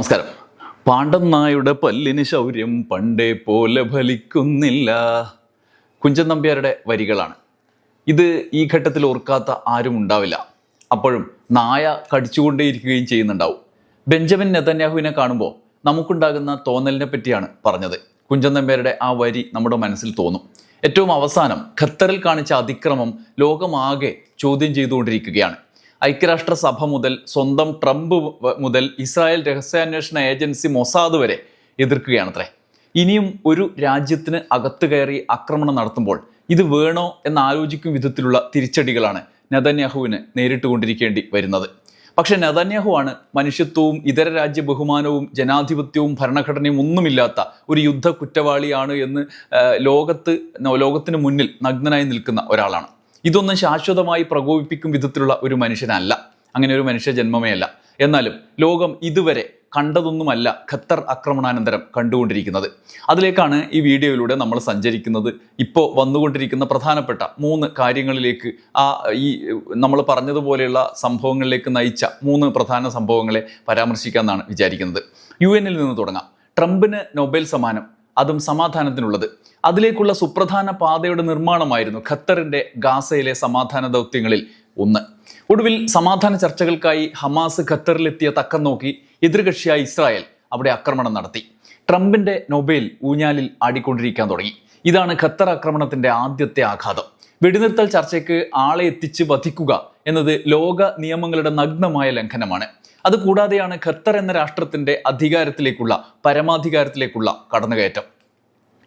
നമസ്കാരം. പാണ്ഡം നായുടെ പല്ലിന് ശൗര്യം പണ്ടേ പോലെ ഫലിക്കുന്നില്ല. കുഞ്ചൻ നമ്പ്യാരുടെ വരികളാണ്. ഇത് ഈ ഘട്ടത്തിൽ ഓർക്കാത്ത ആരും ഉണ്ടാവില്ല. അപ്പോഴും നായ കടിച്ചുകൊണ്ടേയിരിക്കുകയും ചെയ്യുന്നുണ്ടാവും. ബെഞ്ചമിൻ നെതന്യാഹുവിനെ കാണുമ്പോൾ നമുക്കുണ്ടാകുന്ന തോന്നലിനെ പറ്റിയാണ് പറഞ്ഞത്. കുഞ്ചൻ നമ്പ്യാരുടെ ആ വരി നമ്മുടെ മനസ്സിൽ തോന്നും. ഏറ്റവും അവസാനം ഖത്തറിൽ കാണിച്ച അതിക്രമം ലോകമാകെ ചോദ്യം ചെയ്തുകൊണ്ടിരിക്കുകയാണ്. ഐക്യരാഷ്ട്രസഭ മുതൽ സ്വന്തം ട്രംപ് മുതൽ ഇസ്രായേൽ രഹസ്യാന്വേഷണ ഏജൻസി മൊസാദ് വരെ എതിർക്കുകയാണത്രേ. ഇനിയും ഒരു രാജ്യത്തിന് അകത്തു കയറി ആക്രമണം നടത്തുമ്പോൾ ഇത് വേണോ എന്ന് ആലോചിക്കും വിധത്തിലുള്ള തിരിച്ചടികളാണ് നതന്യാഹുവിന് നേരിട്ടുകൊണ്ടിരിക്കേണ്ടി വരുന്നത്. പക്ഷെ നദന്യാഹു ആണ് മനുഷ്യത്വവും ഇതര രാജ്യ ബഹുമാനവും ജനാധിപത്യവും ഭരണഘടനയും ഒന്നുമില്ലാത്ത ഒരു യുദ്ധ കുറ്റവാളിയാണ് എന്ന് ലോകത്ത് ലോകത്തിന് മുന്നിൽ നഗ്നനായി നിൽക്കുന്ന ഒരാളാണ്. ഇതൊന്നും ശാശ്വതമായി പ്രകോപിപ്പിക്കും വിധത്തിലുള്ള ഒരു മനുഷ്യനല്ല. അങ്ങനെ ഒരു മനുഷ്യ ജന്മമേ അല്ല. എന്നാലും ലോകം ഇതുവരെ കണ്ടതൊന്നുമല്ല ഖത്തർ ആക്രമണാനന്തരം കണ്ടുകൊണ്ടിരിക്കുന്നത്. അതിലേക്കാണ് ഈ വീഡിയോയിലൂടെ നമ്മൾ സഞ്ചരിക്കുന്നത്. ഇപ്പോൾ വന്നുകൊണ്ടിരിക്കുന്ന പ്രധാനപ്പെട്ട മൂന്ന് കാര്യങ്ങളിലേക്ക് ആ ഈ നമ്മൾ പറഞ്ഞതുപോലെയുള്ള സംഭവങ്ങളിലേക്ക് നയിച്ച മൂന്ന് പ്രധാന സംഭവങ്ങളെ പരാമർശിക്കാമെന്നാണ് വിചാരിക്കുന്നത്. യു എന്നിൽ നിന്ന് തുടങ്ങാം. ട്രംപിന് നൊബേൽ സമ്മാനം. അതും സമാധാനത്തിനുള്ളത്. അതിലേക്കുള്ള സുപ്രധാന പാതയുടെ നിർമ്മാണമായിരുന്നു ഖത്തറിന്റെ ഗാസയിലെ സമാധാന ദൗത്യങ്ങളിൽ ഒന്ന്. ഒടുവിൽ സമാധാന ചർച്ചകൾക്കായി ഹമാസ് ഖത്തറിലെത്തിയ തക്കം നോക്കി എതിർകക്ഷിയായ ഇസ്രായേൽ അവിടെ ആക്രമണം നടത്തി. ട്രംപിന്റെ നൊബേൽ ഊഞ്ഞാലിൽ ആടിക്കൊണ്ടിരിക്കാൻ തുടങ്ങി. ഇതാണ് ഖത്തർ ആക്രമണത്തിന്റെ ആദ്യത്തെ ആഘാതം. വെടിനിർത്തൽ ചർച്ചയ്ക്ക് ആളെ എത്തിച്ച് വധിക്കുക എന്നത് ലോക നിയമങ്ങളുടെ നഗ്നമായ ലംഘനമാണ്. അതുകൂടാതെയാണ് ഖത്തർ എന്ന രാഷ്ട്രത്തിന്റെ അധികാരത്തിലേക്കുള്ള പരമാധികാരത്തിലേക്കുള്ള കടന്നുകയറ്റം.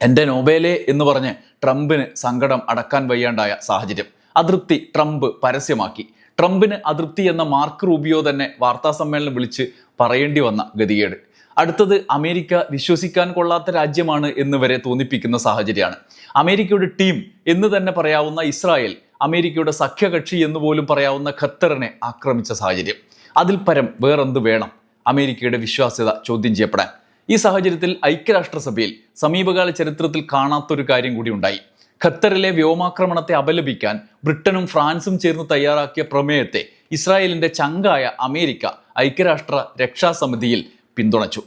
എന്റെ നോബേലെ എന്ന് പറഞ്ഞ് ട്രംപിന് സങ്കടം അടക്കാൻ വയ്യാണ്ടായ സാഹചര്യം. അതൃപ്തി ട്രംപ് പരസ്യമാക്കി. ട്രംപിന് അതൃപ്തി എന്ന മാർക്ക് റൂബിയോ തന്നെ വാർത്താ സമ്മേളനം വിളിച്ച് പറയേണ്ടി വന്ന ഗതികേട്. അടുത്തത് അമേരിക്ക വിശ്വസിക്കാൻ കൊള്ളാത്ത രാജ്യമാണ് എന്ന് വരെ തോന്നിപ്പിക്കുന്ന സാഹചര്യമാണ്. അമേരിക്കയുടെ ടീം എന്ന് തന്നെ പറയാവുന്ന ഇസ്രായേൽ അമേരിക്കയുടെ സഖ്യകക്ഷി എന്ന് പോലും പറയാവുന്ന ഖത്തറിനെ ആക്രമിച്ച സാഹചര്യം. അതിൽ പരം വേറെന്ത് വേണം? അമേരിക്കയുടെ വിശ്വാസ്യത ചോദ്യം ചെയ്യപ്പെടാൻ. ഈ സാഹചര്യത്തിൽ ഐക്യരാഷ്ട്രസഭയിൽ സമീപകാല ചരിത്രത്തിൽ കാണാത്തൊരു കാര്യം കൂടി ഉണ്ടായി. ഖത്തറിലെ വ്യോമാക്രമണത്തെ അപലപിക്കാൻ ബ്രിട്ടനും ഫ്രാൻസും ചേർന്ന് തയ്യാറാക്കിയ പ്രമേയത്തെ ഇസ്രായേലിന്റെ ചങ്കായ അമേരിക്ക ഐക്യരാഷ്ട്ര രക്ഷാസമിതിയിൽ പിന്തുണച്ചു.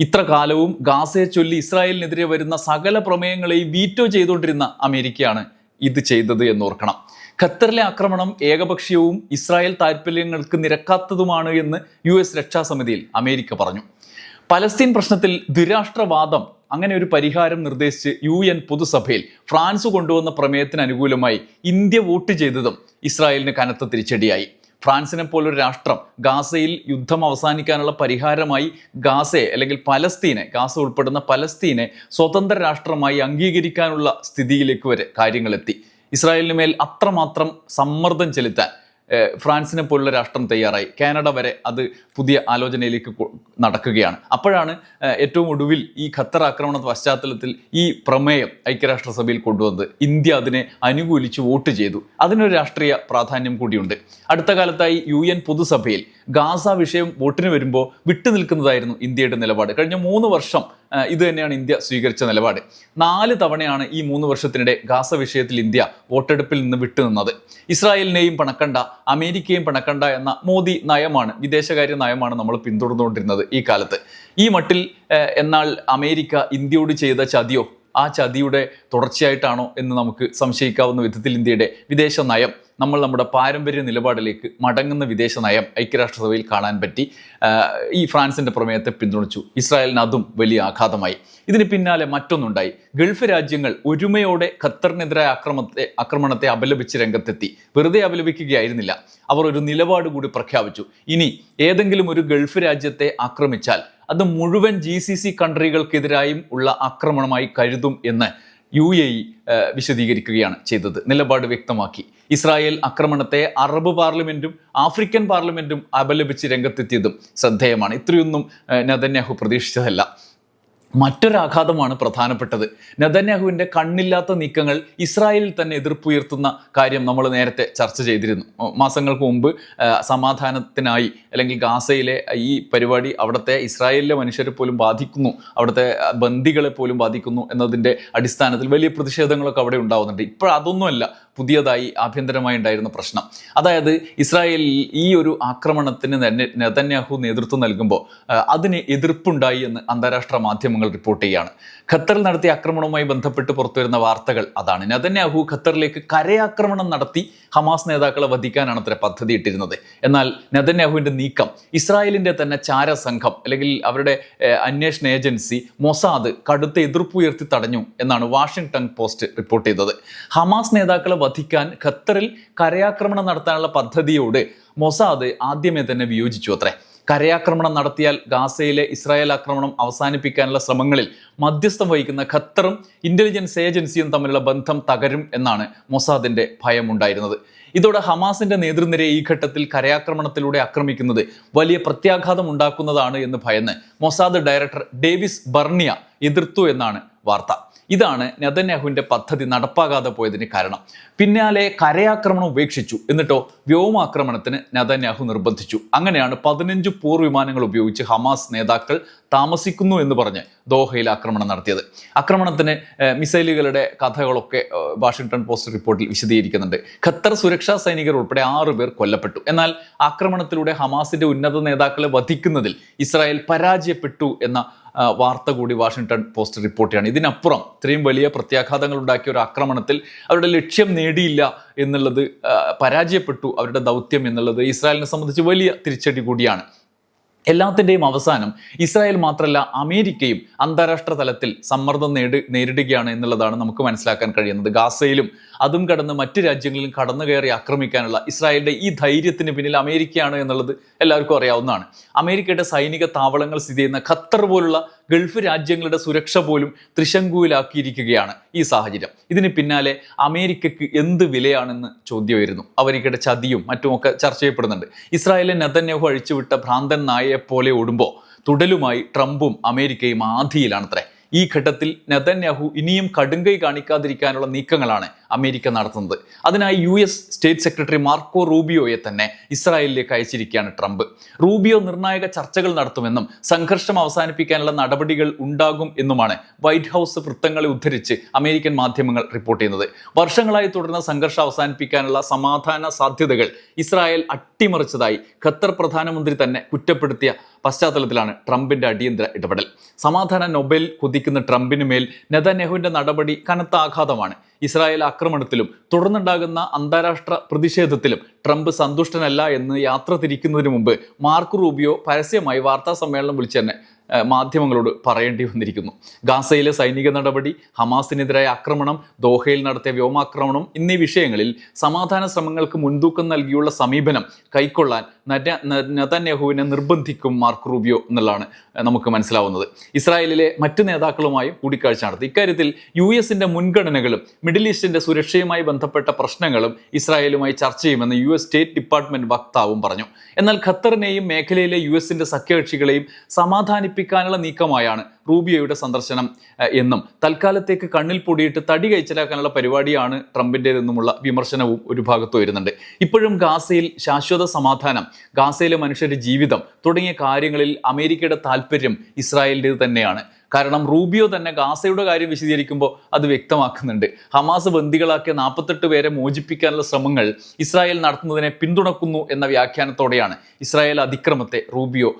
ഇത്ര കാലവും ഗാസയെ ചൊല്ലി ഇസ്രായേലിനെതിരെ വരുന്ന സകല പ്രമേയങ്ങളെയും വീറ്റോ ചെയ്തുകൊണ്ടിരുന്ന അമേരിക്കയാണ് ഇത് ചെയ്തത് എന്നോർക്കണം ഖത്തറിലെ ആക്രമണം ഏകപക്ഷീയവും ഇസ്രായേൽ താൽപ്പര്യങ്ങൾക്ക് നിരക്കാത്തതുമാണ് എന്ന് യു എസ് രക്ഷാസമിതിയിൽ അമേരിക്ക പറഞ്ഞു. പലസ്തീൻ പ്രശ്നത്തിൽ ദ്വിരാഷ്ട്രവാദം അങ്ങനെ ഒരു പരിഹാരം നിർദ്ദേശിച്ച് യു എൻ പൊതുസഭയിൽ ഫ്രാൻസ് കൊണ്ടുവന്ന പ്രമേയത്തിന് അനുകൂലമായി ഇന്ത്യ വോട്ട് ചെയ്തതും ഇസ്രായേലിന് കനത്ത തിരിച്ചടിയായി. ഫ്രാൻസിനെ പോലൊരു രാഷ്ട്രം ഗാസയിൽ യുദ്ധം അവസാനിക്കാനുള്ള പരിഹാരമായി ഗാസയെ അല്ലെങ്കിൽ പലസ്തീനെ ഗാസ ഉൾപ്പെടുന്ന പലസ്തീനെ സ്വതന്ത്ര രാഷ്ട്രമായി അംഗീകരിക്കാനുള്ള സ്ഥിതിയിലേക്ക് വരെ കാര്യങ്ങളെത്തി. ഇസ്രായേലിന് മേൽ അത്രമാത്രം സമ്മർദ്ദം ചെലുത്താൻ ഫ്രാൻസിനെ പോലുള്ള രാഷ്ട്രം തയ്യാറായി. കാനഡ വരെ അത് പുതിയ ആലോചനയിലേക്ക് നടക്കുകയാണ്. അപ്പോഴാണ് ഏറ്റവും ഒടുവിൽ ഈ ഖത്തർ ആക്രമണ പശ്ചാത്തലത്തിൽ ഈ പ്രമേയം ഐക്യരാഷ്ട്രസഭയിൽ കൊണ്ടുവന്നത്. ഇന്ത്യ അതിനെ അനുകൂലിച്ച് വോട്ട് ചെയ്തു. അതിനൊരു രാഷ്ട്രീയ പ്രാധാന്യം കൂടിയുണ്ട്. അടുത്ത കാലത്തായി യു എൻ പൊതുസഭയിൽ ഗാസ വിഷയം വോട്ടിന് വരുമ്പോൾ വിട്ടുനിൽക്കുന്നതായിരുന്നു ഇന്ത്യയുടെ നിലപാട്. കഴിഞ്ഞ മൂന്ന് വർഷം ഇത് തന്നെയാണ് ഇന്ത്യ സ്വീകരിച്ച നിലപാട്. നാല് തവണയാണ് ഈ മൂന്ന് വർഷത്തിനിടെ ഗാസ വിഷയത്തിൽ ഇന്ത്യ വോട്ടെടുപ്പിൽ നിന്ന് വിട്ടുനിന്നത് ഇസ്രായേലിനെയും പണക്കണ്ട അമേരിക്കയും പണക്കണ്ട എന്ന മോദി നയമാണ് വിദേശകാര്യ നയമാണ് നമ്മൾ പിന്തുടർന്നുകൊണ്ടിരുന്നത് ഈ കാലത്ത്. ഈ മട്ടിൽ എന്നാൽ അമേരിക്ക ഇന്ത്യയോട് ചെയ്ത ചതിയോ ആ ചതിയുടെ തുടർച്ചയായിട്ടാണോ എന്ന് നമുക്ക് സംശയിക്കാവുന്ന വിധത്തിൽ ഇന്ത്യയുടെ വിദേശ നയം നമ്മൾ നമ്മുടെ പാരമ്പര്യ നിലപാടിലേക്ക് മടങ്ങുന്ന വിദേശ നയം ഐക്യരാഷ്ട്രസഭയിൽ കാണാൻ പറ്റി. ഈ ഫ്രാൻസിന്റെ പ്രമേയത്തെ പിന്തുണച്ചു. ഇസ്രായേലിന് അതും വലിയ ആഘാതമായി. ഇതിന് പിന്നാലെ മറ്റൊന്നുണ്ടായി. ഗൾഫ് രാജ്യങ്ങൾ ഒരുമയോടെ ഖത്തറിനെതിരായ ആക്രമത്തെ ആക്രമണത്തെ അപലപിച്ച് രംഗത്തെത്തി. വെറുതെ അപലപിക്കുകയായിരുന്നില്ല. അവർ ഒരു നിലപാട് കൂടി പ്രഖ്യാപിച്ചു. ഇനി ഏതെങ്കിലും ഒരു ഗൾഫ് രാജ്യത്തെ ആക്രമിച്ചാൽ അത് മുഴുവൻ ജി സി സി കൺട്രികൾക്കെതിരായും ഉള്ള ആക്രമണമായി കരുതും എന്ന് യു എ ഇ വിശദീകരിക്കുകയാണ് ചെയ്തത്. നിലപാട് വ്യക്തമാക്കി. ഇസ്രായേൽ ആക്രമണത്തെ അറബ് പാർലമെന്റും ആഫ്രിക്കൻ പാർലമെന്റും അപലപിച്ച് രംഗത്തെത്തിയതും ശ്രദ്ധേയമാണ്. ഇത്രയൊന്നും നതന്യാഹു പ്രതീക്ഷിച്ചതല്ല. മറ്റൊരാഘാതമാണ് പ്രധാനപ്പെട്ടത്. നദന്യാഹുവിന്റെ കണ്ണില്ലാത്ത നീക്കങ്ങൾ ഇസ്രായേലിൽ തന്നെ എതിർപ്പുയർത്തുന്ന കാര്യം നമ്മൾ നേരത്തെ ചർച്ച ചെയ്തിരുന്നു. മാസങ്ങൾക്ക് മുമ്പ് സമാധാനത്തിനായി അല്ലെങ്കിൽ ഗാസയിലെ ഈ പരിപാടി അവിടുത്തെ ഇസ്രായേലിലെ മനുഷ്യരെ പോലും ബാധിക്കുന്നു അവിടുത്തെ ബന്ദികളെ പോലും ബാധിക്കുന്നു എന്നതിന്റെ അടിസ്ഥാനത്തിൽ വലിയ പ്രതിഷേധങ്ങളൊക്കെ അവിടെ ഉണ്ടാവുന്നുണ്ട്. ഇപ്പോൾ അതൊന്നുമല്ല. പുതിയതായി ആഭ്യന്തരമായി ഉണ്ടായിരുന്ന പ്രശ്നം. അതായത് ഇസ്രായേൽ ഈ ഒരു ആക്രമണത്തിന് നെതന്യാഹു നേതൃത്വം നൽകുമ്പോൾ അതിന് എതിർപ്പുണ്ടായി എന്ന് അന്താരാഷ്ട്ര മാധ്യമങ്ങൾ റിപ്പോർട്ട് ചെയ്യുകയാണ് ഖത്തറിൽ നടത്തിയ ആക്രമണവുമായി ബന്ധപ്പെട്ട് പുറത്തുവരുന്ന വാർത്തകൾ അതാണ്. നെതന്യാഹു ഖത്തറിലേക്ക് കരയാക്രമണം നടത്തി ഹമാസ് നേതാക്കളെ വധിക്കാനാണ് അത്ര പദ്ധതി ഇട്ടിരുന്നത് എന്നാൽ നെതന്യാഹുവിന്റെ നീക്കം ഇസ്രായേലിന്റെ തന്നെ ചാരസംഘം അല്ലെങ്കിൽ അവരുടെ അന്വേഷണ ഏജൻസി മൊസാദ് കടുത്ത എതിർപ്പ് ഉയർത്തി തടഞ്ഞു എന്നാണ് വാഷിംഗ്ടൺ പോസ്റ്റ് റിപ്പോർട്ട് ചെയ്തത്. ഹമാസ് നേതാക്കളെ വധിക്കാൻ ഖത്തറിൽ കരയാക്രമണം നടത്താനുള്ള പദ്ധതിയോട് മൊസാദ് ആദ്യമേ തന്നെ വിയോജിച്ചു അത്രേ. കരയാക്രമണം നടത്തിയാൽ ഗാസയിലെ ഇസ്രായേൽ ആക്രമണം അവസാനിപ്പിക്കാനുള്ള ശ്രമങ്ങളിൽ മധ്യസ്ഥം വഹിക്കുന്ന ഖത്തറും ഇന്റലിജൻസ് ഏജൻസിയും തമ്മിലുള്ള ബന്ധം തകരും എന്നാണ് മൊസാദിന്റെ ഭയമുണ്ടായിരുന്നത്. ഇതോടെ ഹമാസിന്റെ നേതൃനിരയെ ഈ ഘട്ടത്തിൽ കരയാക്രമണത്തിലൂടെ ആക്രമിക്കുന്നത് വലിയ പ്രത്യാഘാതം ഉണ്ടാക്കുന്നതാണ് എന്ന് ഭയന്ന് മൊസാദ് ഡയറക്ടർ ഡേവിസ് ബർണിയ എതിർത്തു എന്നാണ് വാർത്ത. ഇതാണ് നെതന്യാഹുവിന്റെ പദ്ധതി നടപ്പാകാതെ പോയതിന് കാരണം. പിന്നാലെ കരയാക്രമണം ഉപേക്ഷിച്ചു. എന്നിട്ടോ വ്യോമാക്രമണത്തിന് നെതന്യാഹു നിർബന്ധിച്ചു. അങ്ങനെയാണ് പതിനഞ്ച് പോർ വിമാനങ്ങൾ ഉപയോഗിച്ച് ഹമാസ് നേതാക്കൾ താമസിക്കുന്നു എന്ന് പറഞ്ഞ് ദോഹയിൽ ആക്രമണം നടത്തിയത്. ആക്രമണത്തിന് മിസൈലുകളുടെ കഥകളൊക്കെ വാഷിംഗ്ടൺ പോസ്റ്റ് റിപ്പോർട്ടിൽ വിശദീകരിക്കുന്നുണ്ട്. ഖത്തർ സുരക്ഷാ സൈനികർ ഉൾപ്പെടെ ആറു പേർ കൊല്ലപ്പെട്ടു. എന്നാൽ ആക്രമണത്തിലൂടെ ഹമാസിന്റെ ഉന്നത നേതാക്കളെ വധിക്കുന്നതിൽ ഇസ്രായേൽ പരാജയപ്പെട്ടു എന്ന വാർത്ത കൂടി വാഷിങ്ടൺ പോസ്റ്റ് റിപ്പോർട്ട് ചെയ്യാണ്. ഇതിനപ്പുറം ഇത്രയും വലിയ പ്രത്യാഘാതങ്ങൾ ഉണ്ടാക്കിയ ഒരു ആക്രമണത്തിൽ അവരുടെ ലക്ഷ്യം നേടിയില്ല എന്നുള്ളത് പരാജയപ്പെട്ടു അവരുടെ ദൗത്യം എന്നുള്ളത് ഇസ്രായേലിനെ സംബന്ധിച്ച് വലിയ തിരിച്ചടി കൂടിയാണ്. എല്ലാത്തിന്റെയും അവസാനം ഇസ്രായേൽ മാത്രമല്ല അമേരിക്കയും അന്താരാഷ്ട്ര തലത്തിൽ സമ്മർദ്ദം നേടി നേരിടുകയാണ് എന്നുള്ളതാണ് നമുക്ക് മനസ്സിലാക്കാൻ കഴിയുന്നത്. ഗാസയിലും അതും കടന്ന് മറ്റ് രാജ്യങ്ങളിലും കടന്നു കയറി ആക്രമിക്കാനുള്ള ഇസ്രായേലിന്റെ ഈ ധൈര്യത്തിന് പിന്നിൽ അമേരിക്കയാണ് എന്നുള്ളത് എല്ലാവർക്കും അറിയാവുന്നതാണ്. അമേരിക്കയുടെ സൈനിക താവളങ്ങൾ സ്ഥിതി ചെയ്യുന്ന ഖത്തർ പോലുള്ള ഗൾഫ് രാജ്യങ്ങളുടെ സുരക്ഷ പോലും ത്രിശങ്കുവിലാക്കിയിരിക്കുകയാണ് ഈ സാഹചര്യം. ഇതിന് പിന്നാലെ അമേരിക്കയ്ക്ക് എന്ത് വിലയാണെന്ന് ചോദ്യം വരുന്നു അമേരിക്കയുടെ ചതിയും മറ്റുമൊക്കെ ചർച്ച ചെയ്യപ്പെടുന്നുണ്ട്. ഇസ്രായേലിലെ നെതന്യാഹു അഴിച്ചുവിട്ട ഭ്രാന്തൻ നായയെ പോലെ ഓടുമ്പോൾ തുടലുമായി ട്രംപും അമേരിക്കയും ആധിയിലാണത്രേ. ഈ ഘട്ടത്തിൽ നെതന്യാഹു ഇനിയും കടുങ്കൈ കാണിക്കാതിരിക്കാനുള്ള നീക്കങ്ങളാണ് അമേരിക്ക നടത്തുന്നത്. അതിനായി U S state secretary Marco റൂബിയോയെ തന്നെ ഇസ്രായേലിലേക്ക് അയച്ചിരിക്കുകയാണ് ട്രംപ്. റൂബിയോ നിർണായക ചർച്ചകൾ നടത്തുമെന്നും സംഘർഷം അവസാനിപ്പിക്കാനുള്ള നടപടികൾ ഉണ്ടാകും എന്നുമാണ് വൈറ്റ് ഹൗസ് വൃത്തങ്ങളെ ഉദ്ധരിച്ച് അമേരിക്കൻ മാധ്യമങ്ങൾ റിപ്പോർട്ട് ചെയ്യുന്നത്. വർഷങ്ങളായി തുടർന്ന സംഘർഷം അവസാനിപ്പിക്കാനുള്ള സമാധാന സാധ്യതകൾ ഇസ്രായേൽ അട്ടിമറിച്ചതായി ഖത്തർ പ്രധാനമന്ത്രി തന്നെ കുറ്റപ്പെടുത്തിയ പശ്ചാത്തലത്തിലാണ് ട്രംപിന്റെ അടിയന്തര ഇടപെടൽ. സമാധാന നൊബേൽ കുതിക്കുന്ന ട്രംപിന് മേൽ നെതന്യാഹുവിന്റെ നടപടി കനത്ത ആഘാതമാണ്. ഇസ്രായേൽ ആക്രമണത്തിലും തുടർന്നുണ്ടാകുന്ന അന്താരാഷ്ട്ര പ്രതിഷേധത്തിലും ട്രംപ് സന്തുഷ്ടനല്ല എന്ന് യാത്ര തിരിക്കുന്നതിന് മുമ്പ് മാർക്ക് റൂബിയോ പരസ്യമായി വാർത്താ സമ്മേളനം വിളിച്ച് തന്നെ മാധ്യമങ്ങളോട് പറയേണ്ടി വന്നിരിക്കുന്നു. ഗാസയിലെ സൈനിക നടപടി ഹമാസിനെതിരായ ആക്രമണം ദോഹയിൽ നടത്തിയ വ്യോമാക്രമണം എന്നീ വിഷയങ്ങളിൽ സമാധാന ശ്രമങ്ങൾക്ക് മുൻതൂക്കം നൽകിയുള്ള സമീപനം കൈക്കൊള്ളാൻ നെതന്യാഹുവിനെ നിർബന്ധിക്കും മാർക്ക് റൂബിയോ എന്നുള്ളതാണ് നമുക്ക് മനസ്സിലാവുന്നത്. ഇസ്രായേലിലെ മറ്റു നേതാക്കളുമായും കൂടിക്കാഴ്ച നടത്തി. ഇക്കാര്യത്തിൽ യു എസിന്റെ മുൻഗണനകളും മിഡിൽ ഈസ്റ്റിന്റെ സുരക്ഷയുമായി ബന്ധപ്പെട്ട പ്രശ്നങ്ങളും ഇസ്രായേലുമായി ചർച്ച ചെയ്യുമെന്ന് യു എസ് സ്റ്റേറ്റ് ഡിപ്പാർട്ട്മെന്റ് വക്താവും പറഞ്ഞു. എന്നാൽ ഖത്തറിനെയും മേഖലയിലെ യു എസിന്റെ സഖ്യകക്ഷികളെയും സമാധാനിപ്പിക്കാനുള്ള നീക്കമായാണ് റൂബിയോയുടെ സന്ദർശനം എന്നും. തൽക്കാലത്തേക്ക് കണ്ണിൽ പൊടിയിട്ട് തടി കഴിച്ചിലാക്കാനുള്ള പരിപാടിയാണ് ട്രംപിന്റെതെന്നുമുള്ള വിമർശനവും ഒരു ഭാഗത്ത് വരുന്നുണ്ട്. ഇപ്പോഴും ഗാസയിൽ ശാശ്വത സമാധാനം ഗാസയിലെ മനുഷ്യരുടെ ജീവിതം തുടങ്ങിയ കാര്യങ്ങളിൽ അമേരിക്കയുടെ താല്പര്യം ഇസ്രായേലിന്റെ തന്നെയാണ്. കാരണം റൂബിയോ തന്നെ ഗാസയുടെ കാര്യം വിശദീകരിക്കുമ്പോൾ അത് വ്യക്തമാക്കുന്നുണ്ട്. ഹമാസ് ബന്ദികളാക്കിയ നാൽപ്പത്തെട്ട് പേരെ മോചിപ്പിക്കാനുള്ള ശ്രമങ്ങൾ ഇസ്രായേൽ നടത്തുന്നതിനെ പിന്തുണക്കുന്നു എന്ന വ്യാഖ്യാനത്തോടെയാണ് ഇസ്രായേൽ അതിക്രമത്തെ റൂബിയോ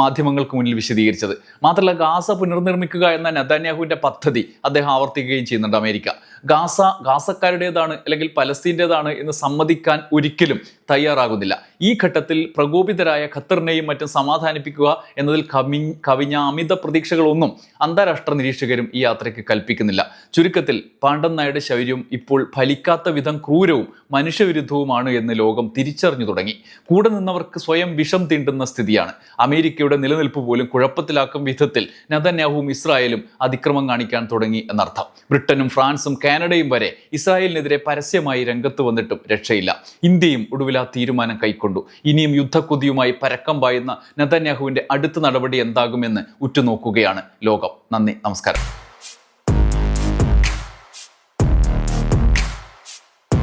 മാധ്യമങ്ങൾക്ക് മുന്നിൽ വിശദീകരിച്ചത്. മാത്രമല്ല ഗാസ പുനർനിർമ്മിക്കുക എന്ന നദാന്യാഹുവിന്റെ പദ്ധതി അദ്ദേഹം ആവർത്തിക്കുകയും ചെയ്യുന്നുണ്ട് അമേരിക്ക. ഗാസ ഗാസക്കാരുടേതാണ് അല്ലെങ്കിൽ പലസ്തീന്റെതാണ് എന്ന് സമ്മതിക്കാൻ ഒരിക്കലും തയ്യാറാകുന്നില്ല. ഈ ഘട്ടത്തിൽ പ്രകോപിതരായ ഖത്തറിനെയും മറ്റും സമാധാനിപ്പിക്കുക എന്നതിൽ കവി കവിഞ്ഞ അമിത പ്രതീക്ഷകളൊന്നും അന്താരാഷ്ട്ര നിരീക്ഷകരും ഈ യാത്രയ്ക്ക് കൽപ്പിക്കുന്നില്ല. ചുരുക്കത്തിൽ പാണ്ഡൻ നായുടെ ശൗര്യം ഇപ്പോൾ ഫലിക്കാത്ത വിധം ക്രൂരവും മനുഷ്യവിരുദ്ധവുമാണ് എന്ന് ലോകം തിരിച്ചറിഞ്ഞു തുടങ്ങി. കൂടെ നിന്നവർക്ക് സ്വയം വിഷം തീണ്ടുന്ന സ്ഥിതിയാണ്. അമേരിക്കയുടെ നിലനിൽപ്പ് പോലും കുഴപ്പത്തിലാക്കും വിധത്തിൽ നെതന്യാഹുവും ഇസ്രായേലും അതിക്രമം കാണിക്കാൻ തുടങ്ങി എന്നർത്ഥം. ബ്രിട്ടനും ഫ്രാൻസും കാനഡയും വരെ ഇസ്രായേലിനെതിരെ പരസ്യമായി രംഗത്ത് വന്നിട്ടും രക്ഷയില്ല. ഇന്ത്യയും ഒടുവിൽ ആ തീരുമാനം കൈക്കൊണ്ടു. ഇനിയും യുദ്ധക്കൊതിയുമായി പരക്കം പായുന്ന നതന്യാഹുവിന്റെ അടുത്ത നടപടി എന്താകുമെന്ന് ഉറ്റുനോക്കുകയാണ് ലോകം. നന്ദി. നമസ്കാരം.